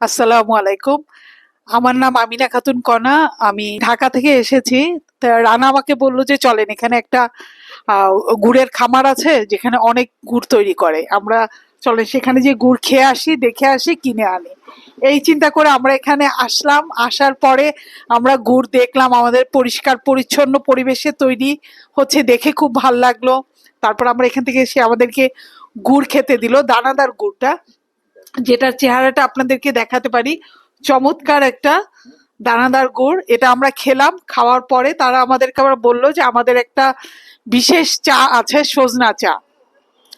আসসালামু আলাইকুম। আমার নাম আমিনা খাতুন কণা। আমি ঢাকা থেকে এসেছি। রানা আমাকে বলল যে, চলেন, এখানে একটা গুড়ের খামার আছে, যেখানে অনেক গুড় তৈরি করে। আমরা চলে সেখানে যে গুড় খেয়ে আসি, দেখে আসি, কিনে আনি। এই চিন্তা করে আমরা এখানে আসলাম। আসার পরে আমরা গুড় দেখলাম, আমাদের পরিষ্কার, পরিচ্ছন্ন পরিবেশে তৈরি হচ্ছে, দেখে খুব ভালো লাগল। তারপর আমরা এখান থেকে এসে আমাদেরকে গুড় খেতে দিল, দানাদার গুড়টা। যেটার চেহারাটা আপনাদেরকে দেখাতে পারি, চমৎকার একটা দানাদার গুড়। এটা আমরা খেলাম, খাওয়ার পরে তারা আমাদেরকে আবার বলল যে আমাদের একটা বিশেষ চা আছে, সজনা চা।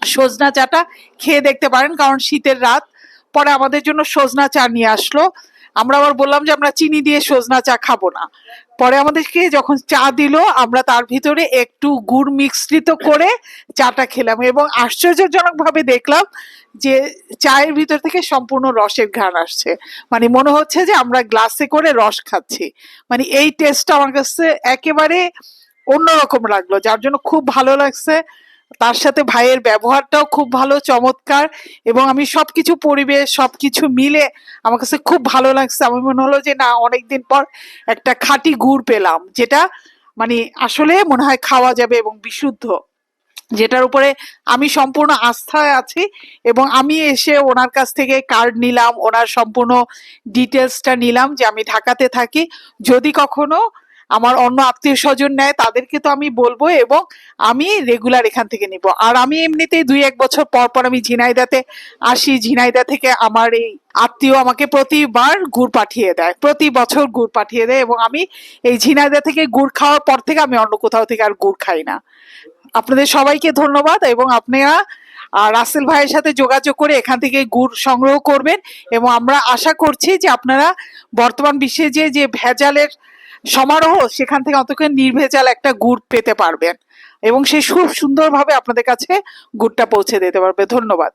সজনা চাটা খেয়ে দেখতে পারেন, কারণ শীতের রাত। পরে আমাদের জন্য সজনা চা নিয়ে আসলো। আমরা আবার বললাম যে আমরা চিনি দিয়ে সজনা চা খাব না। পরে আমাদেরকে যখন চা দিল, আমরা তার ভিতরে একটু গুড় মিশ্রিত করে চাটা খেলাম এবং আশ্চর্যজনক ভাবে দেখলাম যে চায়ের ভিতর থেকে সম্পূর্ণ রসের ঘ্রাণ আসছে। মানে মনে হচ্ছে যে আমরা গ্লাসে করে রস খাচ্ছি। মানে এই টেস্টটা আমার কাছে একেবারে অন্যরকম লাগল, যার জন্য খুব ভালো লাগছে। তার সাথে ভাইয়ের ব্যবহারটাও খুব ভালো, চমৎকার এবং আমি সবকিছু পরিবেশ, সবকিছু মিলে আমার কাছে খুব ভালো লাগছে। আমার মনে হলো যে না, অনেকদিন পর একটা খাঁটি গুড় পেলাম, যেটা মানে আসলে মনে হয় খাওয়া যাবে এবং বিশুদ্ধ, যেটার উপরে আমি সম্পূর্ণ আস্থায় আছি এবং আমি এসে ওনার কাছ থেকে কার্ড নিলাম, ওনার সম্পূর্ণ ডিটেলসটা নিলাম যে আমি ঢাকাতে থাকি। যদি কখনো আমার অন্য আত্মীয় স্বজন নেয় তাদেরকে তো আমি বলব এবং আমি রেগুলার এখান থেকে নিব। আর আমি এমনিতেই দুই এক বছর পর পর আমি ঝিনাইদাতে আসি। ঝিনাইদা থেকে আমার এই আত্মীয় আমাকে প্রতিবার গুড় পাঠিয়ে দেয় প্রতি বছর গুড় পাঠিয়ে দেয় এবং আমি এই ঝিনাইদা থেকে গুড় খাওয়ার পর থেকে আমি অন্য কোথাও থেকে আর গুড় খাই না। আপনাদের সবাইকে ধন্যবাদ এবং আপনারা আহ, রাসেল ভাইয়ের সাথে যোগাযোগ করে এখান থেকে গুড় সংগ্রহ করবেন এবং আমরা আশা করছি যে আপনারা বর্তমান বিশ্বে যে যে ভেজালের সমারোহ সেখান থেকে অন্তত নির্ভেজাল একটা গুড় পেতে পারবেন। এবং সে খুব সুন্দরভাবে আপনাদের কাছে গুড়টা পৌঁছে দিতে পারবে। ধন্যবাদ।